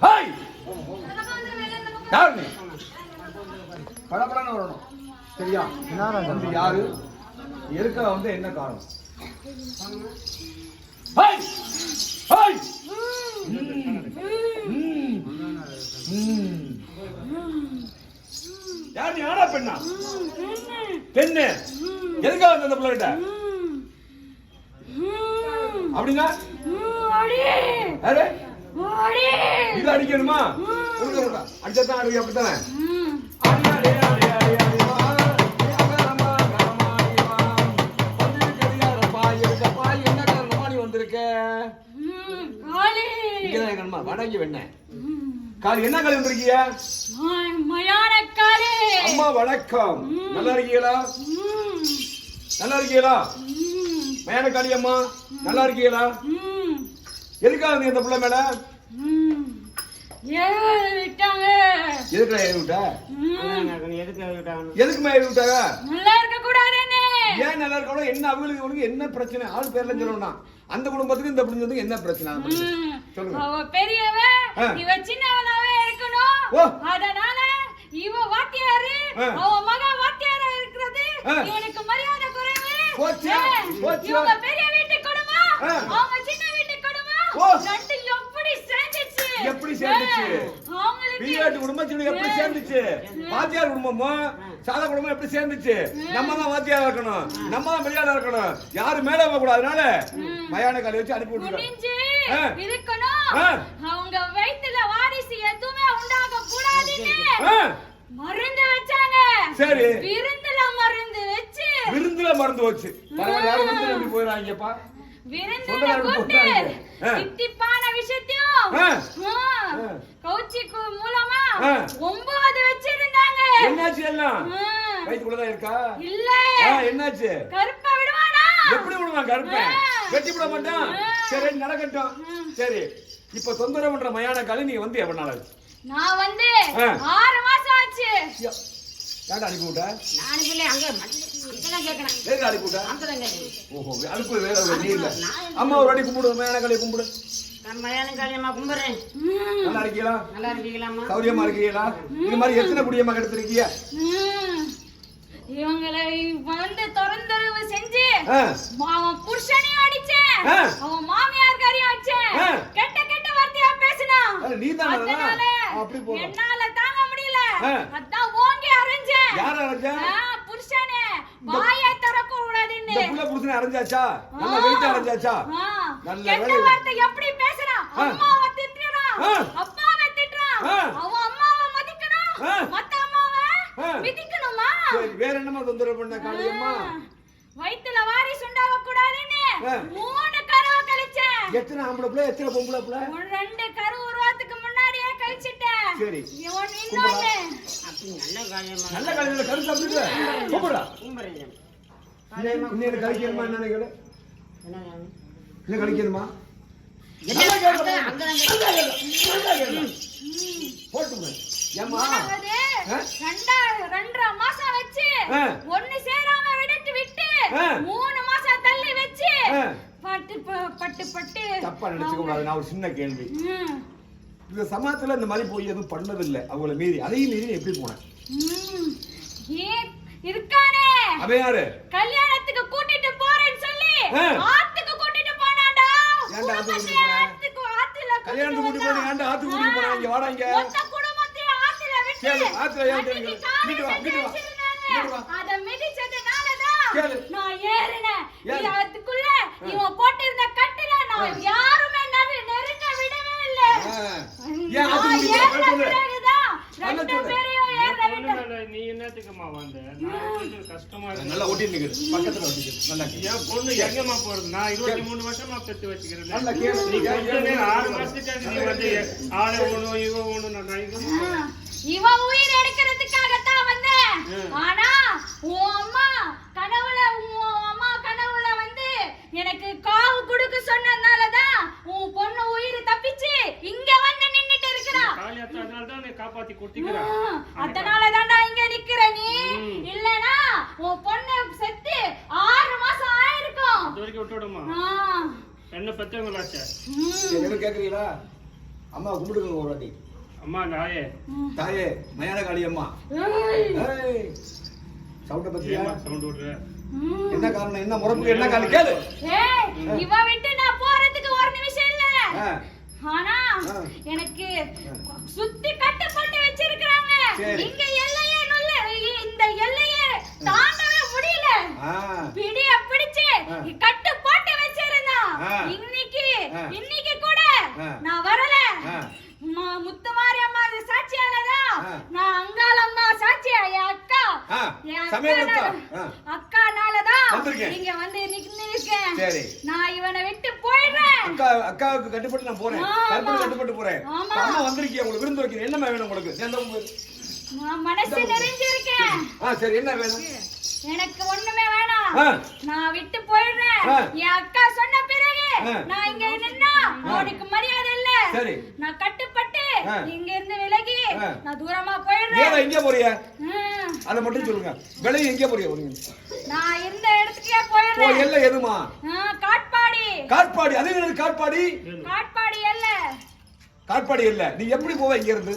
Hi! யார் நீ? படப்படன்னு வரணும். சரியா? வந்து யாரு? இருக்க வந்து என்ன காரணம்? ஹாய்! ஹாய். யார் நீ? ஆனா பெண்ணா? பெண்ணு. எதுக்காக வந்த அந்த பிள்ளைகிட்ட? அப்படின்னா? இது அடிக்கணுமா கொடுங்க, கொடுங்க. அடிச்சாதான் அடி அப்படித்தானே அடி, அடி, அடி, அடி, அடி, வா. ஏகரமா, கரமா, நீ வா. வந்து கடிகாரப்பா, இருக்கப்பா, என்ன காரணமா நீ வந்திருக்க? இங்கதான் எங்கம்மா, வடங்கி வெண்ணெய். கால் என்ன கால் வந்திருக்கீங்க அம்மா வணக்கம் நல்லா இருக்கீங்களா நல்லா இருக்கீங்களா மயான காளி அம்மா நல்லா இருக்கீங்களா எதுக்காக இந்த பிள்ளை மேல ஏறி விட்ட? எதுக்கு விட்டாங்க எதுக்குமே ஏறி விட்டாங்க நல்லா இருக்க கூடாதுன்னு ஏன் நல்லா இருக்கணும்? என்ன அவங்களுக்கு இவனுக்கு என்ன பிரச்சனை? ஆள் பேர்ல சொல்லணும்னா. அந்த குடும்பத்துக்கு இந்த குடும்பத்துக்கு என்ன பிரச்சனை? சொல்லுங்க. அவ பெரியவ ஆ. இவ சின்னவனாவே இருக்கணும். ஓ. அதனால இவ வாத்தியாரு. அவ மக வாத்தியாரா இருக்கிறது. ஆ. இவனுக்கு மரியாதை குறைவு. போச்சு, ஆ. போச்சு. இவங்க பெரிய வீட்டு குடும்பம் ஆ. அவங்க சின்ன வீட்டு குடும்பம் ஓ. ரெண்டு எப்படி சேர்ந்துச்சு எப்படி சேர்ந்துச்சு? பிஆர்டி குடும்பம் எப்படி சேர்ந்துச்சு? வாத்தியார் குடும்பமும் சாதா குடும்பம் எப்படி சேர்ந்துச்சு? நம்ம தான் வாத்தியாரா இருக்கணும். நம்ம தான் மரியாதை இருக்கணும். யாரு மேல போக கூடாது அதனால மயான காலி வச்சு அனுப்பி விட்டுருக்கோம். இருக்கணும். அவங்க வயித்துல வாரிசு எதுவுமே உண்டாக கூடாதுன்னு மருந்து வச்சாங்க. சரி. விருந்துல மருந்து வச்சு. விருந்துல மறந்து வச்சு. பரவாயில்ல யாரும் போயிடறாங்கப்பா? விருந்துல கூட்டு விஷயத்தையும் மூலமா ஆ. ஒன்பது வச்சிருந்தாங்க. என்னாச்சு எல்லாம். வயிற்றுக்குள்ளதான் இருக்கா? இல்ல. என்னாச்சு? கருப்ப விடுவானா? எப்படி விடுவான் கருப்பேன் ஆ. வெட்டி விட மாட்டான். சரி நடக்கட்டும். சரி இப்ப தொந்தரவு பண்ற மயான காலி நீ வந்து எவ்வளவு நாள் ஆச்சு நான் வந்து. ஆறு மாசம் ஆச்சு. ஏன்டா அனுப்பி விட்ட? நானு அங்க ஓஹோ அனுப்பு வேற நீ இல்ல அம்மா ஒரு அடி கும்பிடு காலியை கும்பிடு. நல்லா இருக்கீங்களா நல்லா இருக்கீங்களாம்மா சௌரியமா இருக்கீங்களா இது மாதிரி எத்தனை குடியம்மா கெடுத்திருக்கீங்க. இவங்களை வந்து திறந்தரவு செஞ்சு அவன் புருஷனையும் அடிச்சேன். அவன் மாமியார்காரையும் அடிச்சேன். கெட்ட கெட்ட வார்த்தையா பேசினான்? அதனால அப்படி போதும். என்னால தாங்க முடியல. அதான் ஓங்கி அரைஞ்சேன் யார் அரைஞ்சா? வாயை திறக்க கூடாதுன்னு இந்த புள்ள புருஷனை கெட்ட. வார்த்தை எப்படி பேசுறான் ஆ. அம்மாவை திட்டுறான் ஆ. அப்பாவை திட்டுறான் ஆ. அவன் அம்மாவை மதிக்கணும் ஆ. மத்த அம்மாவை ஆ. மிதிக்கணுமா சரி வேற என்னமா தொந்தரவு பண்ண காளியம்மா வயித்துல வாரிசு உண்டாக கூடாதுன்னு ஆ. மூணு கருவை கழிச்சேன் எத்தனை ஆம்பளை பிள்ளை எத்தனை பொம்பளை பிள்ளை ஒரு ரெண்டு கரு உருவாத்துக்கு முன்னாடியே கழிச்சிட்டேன் சரி. நல்ல காலையில கரு சாப்பிட்டு கூப்பிடா இன்னும் கழிக்கணுமா என்ன கேளு இன்னும் கழிக்கணுமா. போட்டுங்க ரெண்டரை மாசம் வச்சு. ஒண்ணு சேராம விட்டுட்டு விட்டு. மூணு மாசம் தள்ளி வச்சு. பட்டு பட்டு பட்டு. தப்பா நினைச்சுக்க கூடாது. நான் ஒரு சின்ன கேள்வி. ம். இந்த சமயத்துல இந்த மாதிரி போய் எதுவும் பண்ணதில்லை. அவங்கள மீறி. அதையும் மீறி நீ எப்படி போனேன் இருக்கானே. அவன் யாரு? கல்யாணத்துக்கு கூட்டிட்டு போறேன்னு சொல்லி. ஆத்துக்கு கூட்டிட்டு போனாடா ஏன்டா ஆத்துக்கு கூட்டிட்டு? ஆத்துக்கு ஆத்துல கல்யாணத்துக்கு கூட்டி போன ஏன்டா ஆத்துக்கு கூட்டி போன இங்க வாடா இங்க. மொத்த குடும்பத்தையும் ஆத்துல விட்டு கேளு, ஆத்துல ஏன் தெரியுங்க? வா, வா. அத மிதிச்சதுனாலதான் கேளு. நான் ஏறினேன். ஏறு. இது அதுக்குள்ள இவன் போட்டிருந்த கட்டுல நான் யாருமே நெரு- நெருங்க விடவே இல்ல. ஆ. ஏன் நான் ஆத்துக்கு கூட்டி ஏறின போன சொல்லு பிறகுதான் நல்ல ரெண்டு சொல்லு. பேரையும் ஏற விட்டேன். பொண்ணுங்கள நீ என்னத்துக்குமா வந்த? நான் கொஞ்சம் கஷ்டமா நல்லா நிக்குது பக்கத்துல நல்லா கேளு. என் பொண்ணு எங்கம்மா போறது? நான் இருபத்தி மூணு வருஷமா பெத்து வச்சுக்கிறேன். நல்லா கேளு. நீ ஆறு மாசத்துக்காக நீ வந்து ஆளை இவ ஒண்ணும் நான் ஆ, இவன் உயிர் எடுக்கிறதுக்காகத்தான் வந்தேன். ஆனா உன் அம்மா கனவுல உன் அம்மா கனவுல வந்து எனக்கு காவு கொடுக்க சொன்னதுனாலதான் உன் பொண்ணு உயிர் தப்பிச்சு இங்க வந்து நின்னுட்டு இருக்கிறா காளியாத்தா அதனால தான் நீ காப்பாத்தி ஆ, கொடுத்துக்கிறா அதனால தான்டா இங்க நிக்கிற நீ? இல்லனா உன் பொண்ணு செத்து ஆறு மாசம் ஆயிருக்கும். இது வரைக்கும் விட்டுவிடுமா ஆ, என்ன பெத்தவங்களாச்சே என்ன கேக்குறீங்களா? அம்மா கும்பிடுங்க ஒரு வாட்டி. அம்மா நாயே. தாயே மயான காளி அம்மா சவுண்ட பத்தியா? சவுண்ட் விடுற. என்ன காரணம்? என்ன முறப்புக்கு என்ன காரணம்? கேளு. ஏய், இவ விட்டு நான் போறதுக்கு ஒரு நிமிஷம் இல்ல. ஆனா. எனக்கு சுத்தி கட்டுப்பட்டு வச்சிருக்காங்க சரி. இங்க எல்லையே இந்த எல்லையே தாண்டவே முடியல ஆ, பிடிய பிடிச்சு ஆ. கட்டு போட்டு வச்சிருந்தா. இன்னைக்கு. இன்னைக்கு கூட. நான் வரல முத்துமாரி அம்மா சாட்சியாலதான். நான் அங்காளம்மா சாட்சியா என் அக்கா ஆ, என் சமயபுரத்தா? அக்கானால- ஆ. அக்கானாலதான். இங்க வந்து சரி. நான் இவனை விட்டு போயிடுறேன். அக்கா அக்காவுக்கு கட்டுப்பட்டு நான் போறேன். கட்டுப்பட்டு போறேன். அம்மா வந்திருக்கீங்க உங்களுக்கு விருந்து வைக்கிறேன் என்ன வேணும் உங்களுக்கு? சேர்ந்த மனசு நிறைஞ்சிருக்கேன். ஆ சரி. என்ன வேணும்? எனக்கு ஒண்ணுமே வேணாம். நான் விட்டு போயிடுறேன். என் அக்கா சொன்ன பிறகு. நான் இங்க நின்னா அவனுக்கு மரியாதை இல்ல. நான் கட்டுப்பட்டு. இங்க இருந்து விலகி. நான் தூரமா போயிடுறேன். எங்க போறிய? ம். அதை மட்டும் சொல்லுங்க. விலையை எங்க நிமிஷம். நான் இருந்த இடத்துக்கே ஓ போயிடுறேன் எல்லை எதுமா? காட்பாடி. காட்பாடி. அது என்னது காட்பாடி? காட்பாடி அல்ல காட்பாடி இல்ல நீ எப்படி போவ இங்க இருந்து.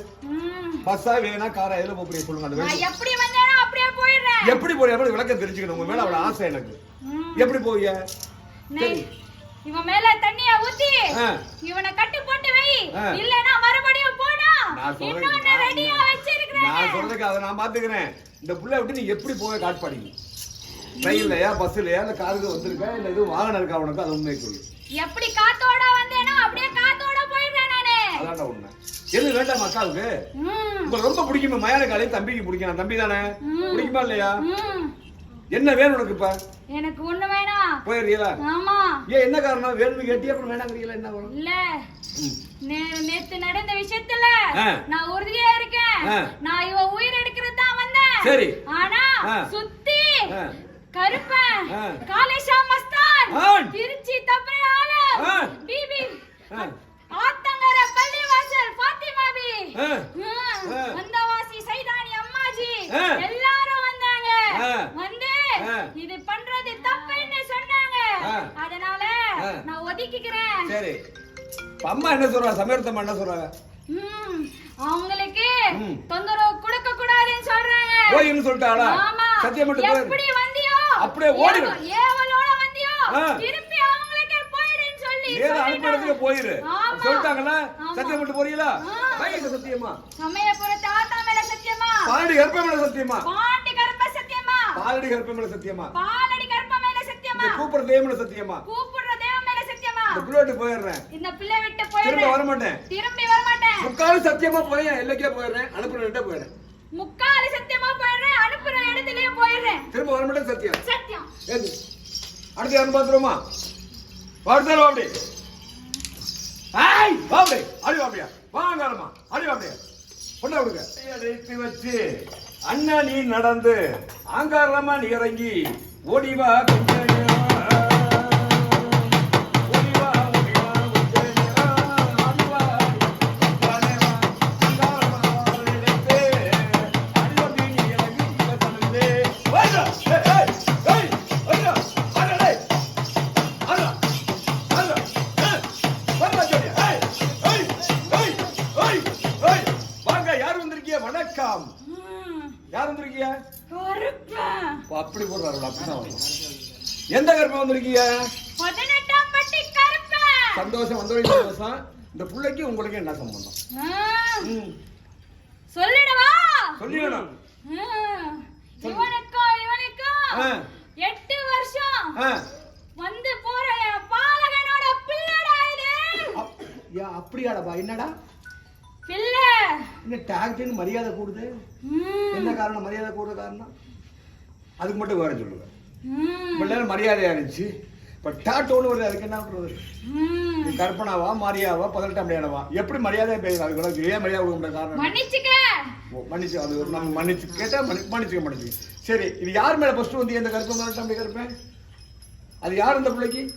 பஸ்ஸா வேணா காரா எதுல போறிய சொல்லுங்க அந்த நான் எப்படி வந்தேனோ அப்படியே போயிடுறேன். எப்படி போறிய அப்படி விளக்கம் தெரிஞ்சுக்கணும். உங்க மேல அவ்வளவு ஆசை எனக்கு. எப்படி நெய். இவன் மேல தண்ணிய ஊத்தி. இவனை கட்டு போட்டு வை. இல்லனா மறுபடியும் போனா நான் சொல்றேன். நான் சொல்றதுக்கு அதை நான் பாத்துக்கிறேன். இந்த புள்ள விட்டு நீ எப்படி போவ காட்பாடி ட்ரெயின்லயா பஸ்லயா இல்ல காருக்கு வந்திருக்கா இல்ல எதுவும் வாகனம் இருக்கா உனக்கு? அது உண்மையை சொல்லு. எப்படி காத்தோட வந்தேனோ அப்படியே காத்தோட போயிடுறேன் நானு. அதான்டா உண்மை. எது வேண்டாம் அக்காவுக்கு. உங்களுக்கு ரொம்ப பிடிக்குமே மயான காலையும் தம்பிக்கு பிடிக்கும். தம்பி தானே. பிடிக்குமா இல்லையா. என்ன வேணும் உனக்கு இப்ப? எனக்கு ஒண்ணு வேணாம். போயிருக்கீங்களா ஆமா. ஏன் என்ன காரணம்? வேணும்னு கேட்டி அப்புறம் வேணாங்கிறீங்களா? என்ன வரும் இல்ல. நேத்து நடந்த விஷயத்துல. நான் உறுதியா இருக்கேன். நான் இவ உயிர் எடுக்கிறது தான் வந்தேன் சரி. ஆனா. சுத்தி. கருப்பன். காலேஷா மஸ்தான். திருச்சி தப்பையால ஆ. பிபி. ஆத்தங்கர பள்ளிவாசல் பாத்திமாபி ஆ. ஆ. வந்தவாசி சைதானி அம்மாஜி. எல்லாரும் வந்தாங்க. வந்து. இது பண்றது தப்புன்னு சொன்னாங்க. அதனால. நான் ஒதுக்கிக்கிறேன் சரி அம்மா என்ன சொல்றா சமயத்தம்மா என்ன சொல்றாங்க? அவங்களுக்கு. தொந்தரவு கொடுக்க கூடாதுன்னு சொல்றாங்க. போயின்னு சொல்லிட்டாளா? சத்தியம் மட்டும் எப்படி வந்தியோ? அப்படியே. ஏவ- ஏவலோட வந்தியோ. திருப்பி அவங்களுக்கே போயிடுன்னு சொல்லி நேரா அனுப்பினதுக்கு போயிரு. சொல்லிட்டாங்களா. சத்தியம் மட்டும் போறீங்களா. பயங்க சத்தியமா சமயபுரத்து ஆத்தா மேல சத்தியமா பாலடி கருப்ப மேல சத்தியமா பாண்டி கருப்ப சத்தியமா பாலடி கருப்ப மேல சத்தியமா பாலடி கருப்ப மேல சத்தியமா கூப்பிடுற மேல சத்தியமா தேவன் இந்த புள்ளோட்டு போயிடுறேன். இந்த பிள்ளை விட்டு திரும்ப வர மாட்டேன் திரும்பி வர மாட்டேன் முக்கால் சத்தியமா போறேன் எல்லைக்கே போயிடுறேன் அனுப்புறேன் போயிடுறேன். முக்காலி சத்தியமா போயிடுறேன் அனுப்புற இடத்துலயே போயிடுறேன். திரும்ப வர மாட்டேன் சத்தியம். சத்தியம் அடுத்து யாரும் பாத்துருமா வாழ்த்தாரு அப்படி. ஆய் வாப்படி அடி வாப்படியா வாங்காலமா அடி வாப்படியா பொண்ணை விடுங்க அடைத்து வச்சு அண்ணா நீ நடந்து ஆங்காரமா நீ இறங்கி ஓடி வா வணக்கம். யார் வந்திருக்கீங்க? அப்படி போடுறாரு அப்படிதான். எந்த கருப்பம் வந்திருக்கீங்க? சந்தோஷம் வந்தவங்க சந்தோஷம். இந்த பிள்ளைக்கு உங்களுக்கு என்ன சம்பந்தம்? சொல்லிடவா? சொல்லிடணும். இவனுக்கும் ஆ. எட்டு வருஷம். வந்து போற பாலகனோட பிள்ளைடா இது. அப்- யா, அப்படியாடா என்னடா? பிள்ளை. இந்த மரியாதை கூடுது. என்ன காரணம்? மரியாதை கூடுற காரணம்? அதுக்கு மட்டும் வேற சொல்லுங்க. ம், பிள்ளைகள் மரியாதையா இருந்துச்சு. இப்ப டாட்டோன்னு வருது அதுக்கு என்ன. நீ கற்பனாவா மாரியாவா பதினெட்டாம் மணியானவா எப்படி மரியாதையா பேசுறது? அதுக்கு ஏன் மரியாதை கொடுக்க காரணம்? மன்னிச்சு அது நம்ம மன்னிச்சு கேட்டா மன்னி- மன்னிச்சுக்க மன்னிச்சு சரி இது யார் மேல ஃபர்ஸ்ட் வந்து எந்த கருப்பம் பதினெட்டாம் மணி கருப்பேன் அது யார் இந்த பிள்ளைக்கு?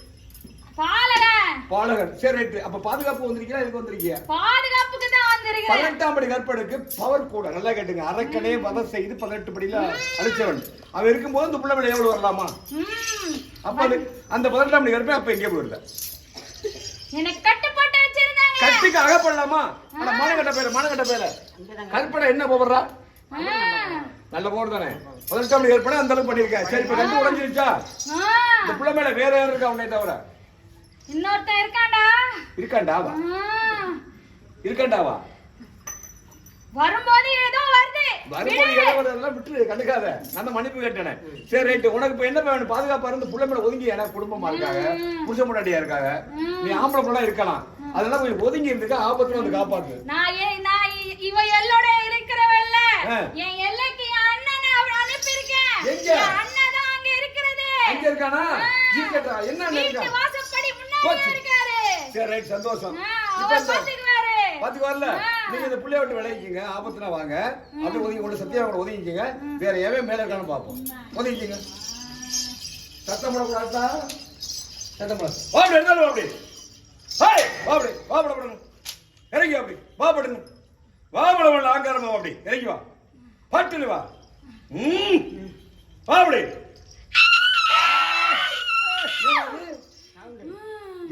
பாலகன். பாலகன். சரி ரைட்டு. அப்ப பாதுகாப்பு வந்திருக்கியா? இதுக்கு வந்திருக்கியா? பாதுகாப்புக்கு பதினெட்டாம் படி கற்பனுக்கு பவர் கூட நல்லா கேட்டுங்க. அரக்கனே வதம் செய்து பதினெட்டு படியில அழிச்சவன். அவன் இருக்கும்போது இந்த பிள்ளை எவ்வளவு வரலாமா? அப்ப அந்த பதினெட்டாம் படி கற்பன் அப்ப எங்கே போயிருந்த? கட்டிக்கு அகப்படலாமா? அட மானகட்ட பேர மானகட்ட பேர. கற்பனை என்ன போடுறா? நல்ல போடு தானே. பதினெட்டாம் ஏற்பட அந்த அளவுக்கு பண்ணிருக்கேன் சரி இப்ப கண்டு உடஞ்சிருச்சா. இந்த பிள்ளை மேல வேற யாரும் இருக்கா உன்னை தவிர? இன்னொருத்தன் இருக்கான்டா. இருக்காண்டாவா ஆ. இருக்காண்டாவா வரும்போது ஏதோ வருது. வரும்போது விடு. இளவரசெல்லாம் விட்டுரு கண்டுக்காத. நான் மன்னிப்பு கேட்டேனே. சரி ரைட்டு. உனக்கு இப்ப என்ன வேணும்? பாதுகாப்பா இருந்து புள்ள மேல ஒதுங்கி எனக்கு குடும்பமா இருக்காங்க புருஷ முன்னாடியா இருக்காங்க. நீ ஆம்பளை புள்ள இருக்கலாம். அதெல்லாம் கொஞ்சம் ஒதுங்கி இருந்துக்க ஆபத்துல வந்து காப்பாத்து. நான் இவ எல்லோட இருக்கிறவல்ல. என் எல்லைக்கு என் அண்ணனை அவ அனுப்பியிருக்கேன். எங்க? அண்ணன் தான் அங்க இருக்கிறது. அங்க இருக்கானா? இருக்கட்டா என்ன வீட்டு இருக்கான்? வாசப்படி முன்னாடி. இருக்காரு. சரி ரைட் சந்தோஷம். அவர் பாத்துக்குவாரு பாத்துக்கு வரல ஆ. நீங்க இந்த புள்ளைய விட்டு விளைவிக்கீங்க ஆபத்துனா வாங்க. அப்படி ஒதுங்கி கொண்டு சத்தியா கூட ஒதுங்கிக்கீங்க. வேற எவன் மேல இருக்கான்னு பாப்போம். ஒதுங்கிக்கீங்க. சத்தம் போடக்கூடாதா சத்தம் போட வா அப்படி வா அப்படி. ஹாய் வா அப்படி வா படப்படணும் இறங்கி வா அப்படி. வா படணும் வா ஆங்காரமா வா அப்படி. இறங்கி வா. பட்டுன்னு வா ம் வா அப்படி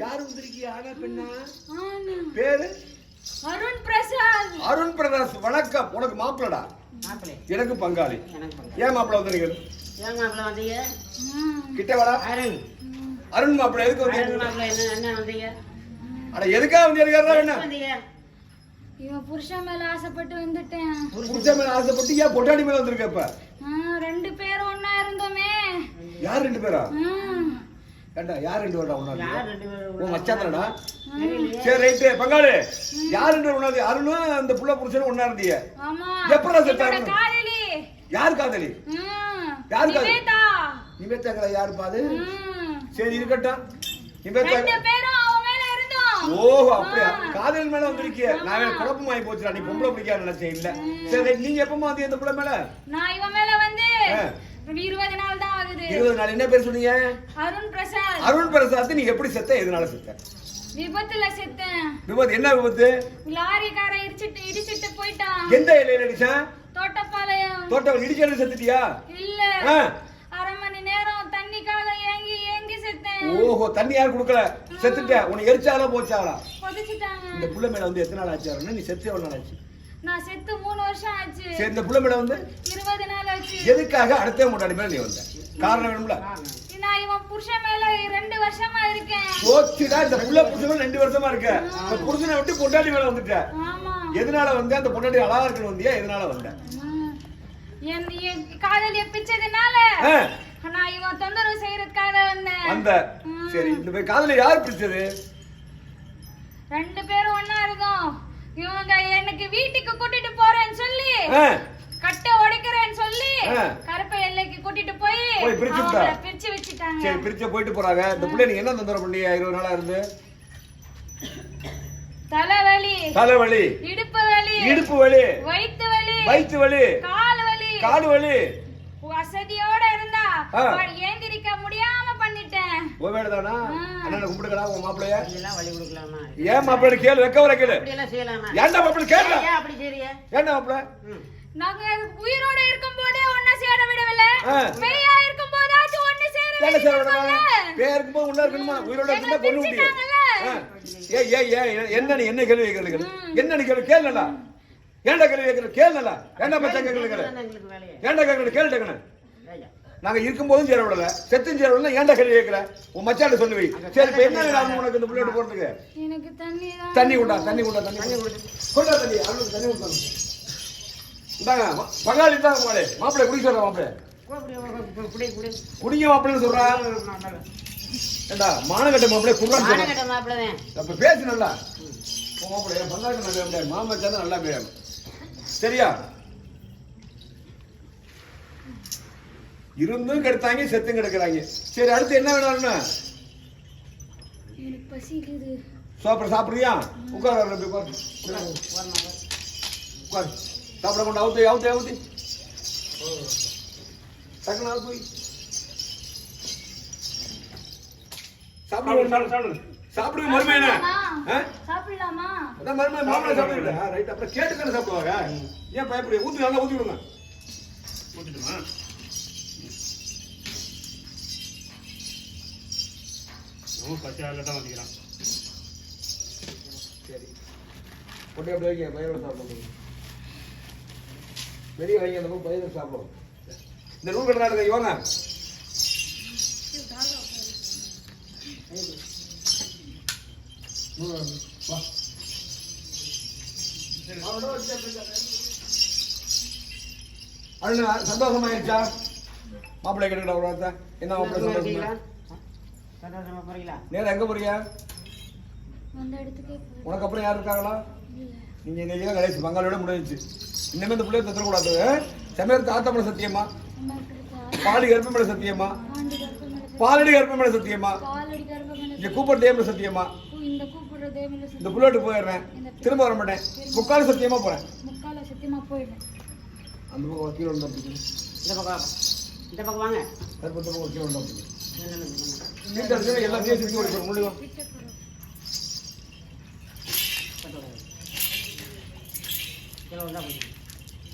யாரு வந்திருக்கியா ஆனா பெண்ணா ஆனா. பேரு அருண் பிரசாத் அருண் பிரகாஷ் வணக்கம் உனக்கு மாப்பிளடா மாப்பிள்ளை எனக்கு பங்காளி. ஏன் மாப்பிள வந்திருக்க ஏன் மாப்பிள்ளை வந்தீங்க? கிட்ட வாடா. அருண். அருண் மாப்பிள எதுக்கு அருண் வந்தீங்க மாப்பிள்ளை என்ன என்ன வந்தீங்க? அட எதுக்கா வந்து இருக்காரா என்ன இவன் புருஷன் மேல ஆசைப்பட்டு வந்துட்டேன். புருஷ மேல ஆசைப்பட்டு ஏன் பொட்டாடி மேல வந்திருக்க இப்ப? ரெண்டு பேரும் ஒண்ணா இருந்தோமே. யார் ரெண்டு பேரா? ஏண்டா யார் ரெண்டு ரெண்டு பேரும் உன் மச்சாத்தனடா சரி ரைட்டு. பங்காளி யார் ரெண்டு பேரும் ஒண்ணா அருணும் அந்த புள்ள புருஷனும் ஒண்ணா இருந்தீங்க ஆமா. எப்படா செத்தாரு? யார் காதலி? ம், யாரு காதலி? நிவேதா. நிவேத்தாங்களா யாரு பாது ம், சரி இருக்கட்டும். ஓஹோ அப்படியா? காதல் மேல வந்திருக்கிய நான் வேற குழப்பமாயி போச்சுடா. நீ பொம்பளை பிடிக்காத நினைச்சேன் இல்ல. சரி நீங்க எப்பமா வந்து இந்த புள்ள மேல? நான் இவன் மேல வந்து. இருபது நாள் தான் ஆகுது. இருபது நாள் என்ன பேர் சொன்னீங்க? அருண் பிரசாத். அருண் பிரசாத் நீ எப்படி செத்த? எதனால செத்த? விபத்துல செத்தேன். விபத்து என்ன விபத்து? லாரிக்காரன் இடிச்சிட்டு இடிச்சிட்டு போயிட்டான். எந்த இலையில அடிச்சான் தோட்டப்பாளையம். தோட்டம் இடிச்சு செத்துட்டியா? இல்ல. அரை மணி நேரம் தண்ணிக்காக ஏங்கி ஏங்கி செத்தேன். ஓஹோ தண்ணி யாரும் கொடுக்கல. செத்துட்ட உனக்கு எரிச்சாலா போச்சாளா? கொதிச்சுட்டாங்க. இந்த புள்ள மேல வந்து எத்தனை நாள் ஆச்சு அருண்? நீ செத்து எவ்வளவு நாள் ஆச்சு. நான் செத்து மூணு வருஷம் ஆச்சு. சரி இந்த புள்ள மேல வந்து? இருபது நாள் ஆச்சு. எதுக்காக அடுத்த முன்னாடி மேல நீ வந்த? காரணம் வேணும்ல? நான் இவன் புருஷன் மேல ரெண்டு வருஷமா இருக்கேன். போச்சுடா இந்த புள்ள புருஷன் ரெண்டு வருஷமா இருக்க. இந்த புருஷனை விட்டு பொண்டாட்டி மேல வந்துட்ட. எதனால வந்து? அந்த பொண்டாட்டி அழகா இருக்கணும் வந்தியா? எதனால வந்த. என் காதலிய பிச்சதுனால நான் இவன் தொந்தரவு செய்யறதுக்காக வந்தேன். வந்த. சரி இந்த காதல யார் பிடிச்சது? ரெண்டு பேரும் ஒண்ணா இருக்கோம். இவங்க எனக்கு வீட்டுக்கு கூட்டிட்டு போறேன்னு சொல்லி கட்டை உடைக்கிறேன்னு சொல்லி. கருப்பை எல்லைக்கு கூட்டிட்டு போய் போய் பிரிச்சு வச்சுட்டாங்க. சரி பிரிச்சு போயிட்டு போறாங்க. இந்த புள்ள நீங்க என்ன தொந்தரவு பண்ணி இருபது நாளா இருந்து? தலைவலி. தலைவலி. இடுப்பு வலி. இடுப்பு வலி. வயித்து வலி. வயிற்று வலி. கால் வலி. காடு வலி. வசதியோட இருந்தா ஏந்திரிக்க முடியாம உன் வேலைதானா அண்ணனை கும்பிட்டுக்கலாம் உன் மாப்பிள்ளைய. அப்படியெல்லாம் வழி கொடுக்கலாமா? ஏன் மாப்பிள்ளை கேளு வெக்க வர கேளு. அப்படியெல்லாம் செய்யலாமா? ஏன்டா மாப்பிள்ளை கேளு ஏன் அப்படி செய்றீங்க? ஏன்டா மாப்பிள்ளை. நாங்க உயிரோட இருக்கும் போதே ஒன்னா சேர விடவில்லை. பேயா இருக்கும் போதாச்சும் ஒண்ணு சேர ஏன்டா சார் விடுவாங்கல்ல? பேர் இருக்கும்போது உள்ள இருக்கணுமா? உயிரோட இருந்தா கொண்டு முடியும் பிரிச்சுட்டாங்கல்ல? ஏய் ஏய் ஏய் என்ன நீ என்ன கேள்வி கேட்கறது என்ன நீ கேள்வி கேளுடா ஏன்டா கேள்வி கேட்கற கேளுடா ஏன்டா பச்சை வேலையே. ஏன்டா கேட்கறது? கேளு டக்குனு ஐயா. நாங்க இருக்கும்போதும் சேர விடல. செத்தும் சேர விடல ஏன்டா கேள்வி கேட்கற? உன் மச்சாட்ட சொல்லி வை சரி இப்ப என்ன வேணும் உனக்கு இந்த புள்ளோட போறதுக்கு? எனக்கு தண்ணி தான். தண்ணி கொண்டா தண்ணி கொண்டா தண்ணி கொண்டா கொண்டா தண்ணி அவனுக்கு தண்ணி கொண்டாங்க இந்தாங்க பங்காளி தான் மாப்பிளை மாப்பிளை குடி சொல்ற மாப்பிளை. குடிங்க மாப்பிள்ளைன்னு சொல்றா. ஏண்டா மானகட்ட மாப்பிளை குடுறான்னு சொல்றேன் மானங்கட்ட மாப்பிள்ளை தான். அப்ப பேசு நல்லா. மாப்பிளை பங்காளி நல்லா சேர்ந்தா நல்லா பேசணும். சரியா? இருந்தும் கெடுத்தாங்க செத்தும் கிடக்குறாங்க. சரி அடுத்து என்ன வேணும்னா சோப்பரை சாப்பிடுறியா? உட்கார உட்கார். உட்கார். சாப்பிட கொண்டு அவுத்து அவுத்து அவுத்து. டக்குனு அவுத்து போய். சாப்பிடு, சாப்பிடுவோம் சாப்பிடு. சாப்பிடுங்க மருமையன சாப்பிடலாமா? அதான் மருமை மாப்பிள்ளை சாப்பிடுங்க ரைட் அப்புறம் கேட்டு தானே சாப்பிடுவாங்க? ஏன் பயப்படுங்க ஊத்து நல்லா ஊத்தி விடுங்க. ஊத்திட்டுமா? அவன் பச்சையாக தான் வந்திக்கிறான் சரி. கொண்டு அப்படி வைங்க? பயிரோட சாப்பிடுவோம் வெளியே வைங்க அந்த பக்கம் பயிரோட சாப்பிடுவோம் இந்த நூல் கட்ட நாட்டுக்கு இவங்க அண்ணா சந்தோஷமாயிருச்சா? மாப்பிள்ளை கிட்ட என்ன மாப்பிள்ளை சந்தோஷமா? சந்தோஷமா போறீங்களா? நேரம் எங்க போறியா அந்த இடத்துக்கே போ- உனக்கு அப்புறம் யார் இருக்காங்களா. நீங்க இன்னைக்கு தான் கடைசி பங்காளியோட முடிஞ்சிச்சு. இனிமே இந்த பிள்ளைய தத்துறக்கூடாது சமயத்து ஆத்தமலை சத்தியமா? அம்மாவுக்கு இருக்கா? பாடி கர்ப்பமலை சத்தியமா? பாலடி கர்ப்பமலை சத்தியமா? பாலடி கர்ப்பமேல இங்க கூப்பிட்டு தேவல சத்தியமா? இந்த புள்ளோட்டு போயிடுறேன். திரும்ப வர மாட்டேன். முக்கால் சத்தியமா போறேன். சத்தியமா அந்த பக்கம் வக்கீல் வந்தா இந்த பக்கம். இந்த பக்கம் வாங்க. பக்கம் வக்கீல் வந்தா எல்லாம் பேசி முடியும்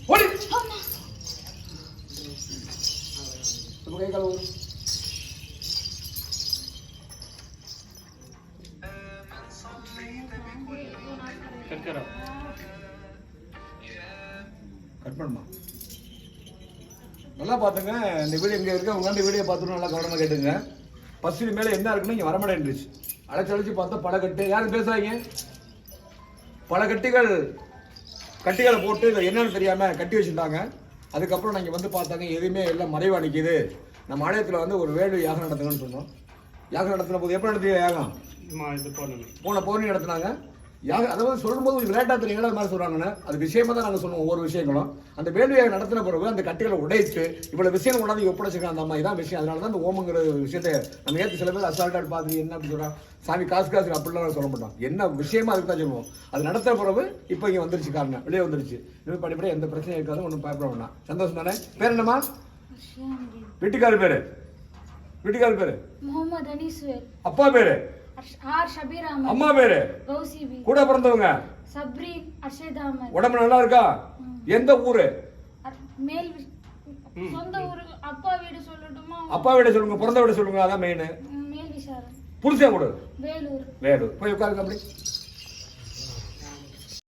ஓடி. கை கழுவு நல்லா பார்த்துங்க. இந்த வீடியோ இங்கே இருக்க. உட்காந்து வீடியோ பார்த்துட்டு நல்லா கவனமாக கேட்டுங்க. பஸ்ஸில் மேலே என்ன இருக்குன்னு இங்கே வரமாட்டேன்ருச்சு அழைச்சி அழைச்சி பார்த்தா பல கட்டு யாரும் பேசுறாங்க? பல கட்டிகள் கட்டிகளை போட்டு என்னன்னு தெரியாமல் கட்டி வச்சுட்டாங்க. அதுக்கப்புறம் நாங்கள் வந்து பார்த்தாங்க எதுவுமே எல்லாம் மறைவா நிற்கிது நம்ம ஆலயத்தில் வந்து ஒரு வேள்வி யாகம் நடத்துங்கன்னு சொன்னோம். யாகம் நடத்தின போது எப்போ நடத்திய யாகம்? போன பௌர்ணமி நடத்துனாங்க. யாக அதாவது சொல்லும்போது லேட்டாக தெரியுங்களா அது மாதிரி சொல்கிறாங்கன்னு அது விஷயமா தான் நாங்கள் சொல்லுவோம் ஒவ்வொரு விஷயங்களும். அந்த வேள்வியாக நடத்தின பிறகு அந்த கட்டிகளை உடைத்து இவ்வளோ விஷயம் கொண்டாந்து ஒப்படைச்சிருக்காங்க. அந்த அம்மா இதான் விஷயம். அதனால தான் அந்த ஓமங்கிற விஷயத்தை நம்ம ஏற்று சில பேர் அசால்ட்டாக பார்த்து என்ன அப்படி சொல்கிறான் சாமி காசு காசு அப்படிலாம் சொல்ல மாட்டோம் என்ன விஷயமா அதுக்கு தான் சொல்லுவோம். அது நடத்தின பிறகு இப்போ இங்கே வந்துருச்சு காரணம். வெளியே வந்துருச்சு. இனிமேல் படிப்படியாக எந்த பிரச்சனையும் இருக்காது ஒன்றும் பயப்பட வேண்டாம். சந்தோஷம் தானே? பேர் என்னம்மா? அஷ்யாந்தி. வீட்டுக்கார் பேர். வீட்டுக்கார் பேர். முகமது அனீஸ்வர். அப்பா பேர். அம்மா பேர்? கூட பிறந்தவங்க? சப்ரீன் அர்ஷத் அஹமத். உடம்பு நல்லா இருக்கா? எந்த ஊரு? மேல் சொந்த ஊரு அப்பா வீடு சொல்லட்டுமா? அப்பா விட சொல்லுங்க பிறந்த விட சொல்லுங்க அதான் மெயின் மேல் விசாரம் புருஷன் கொடு? வேலூர். வேடு போய் உட்காருங்க அப்படி.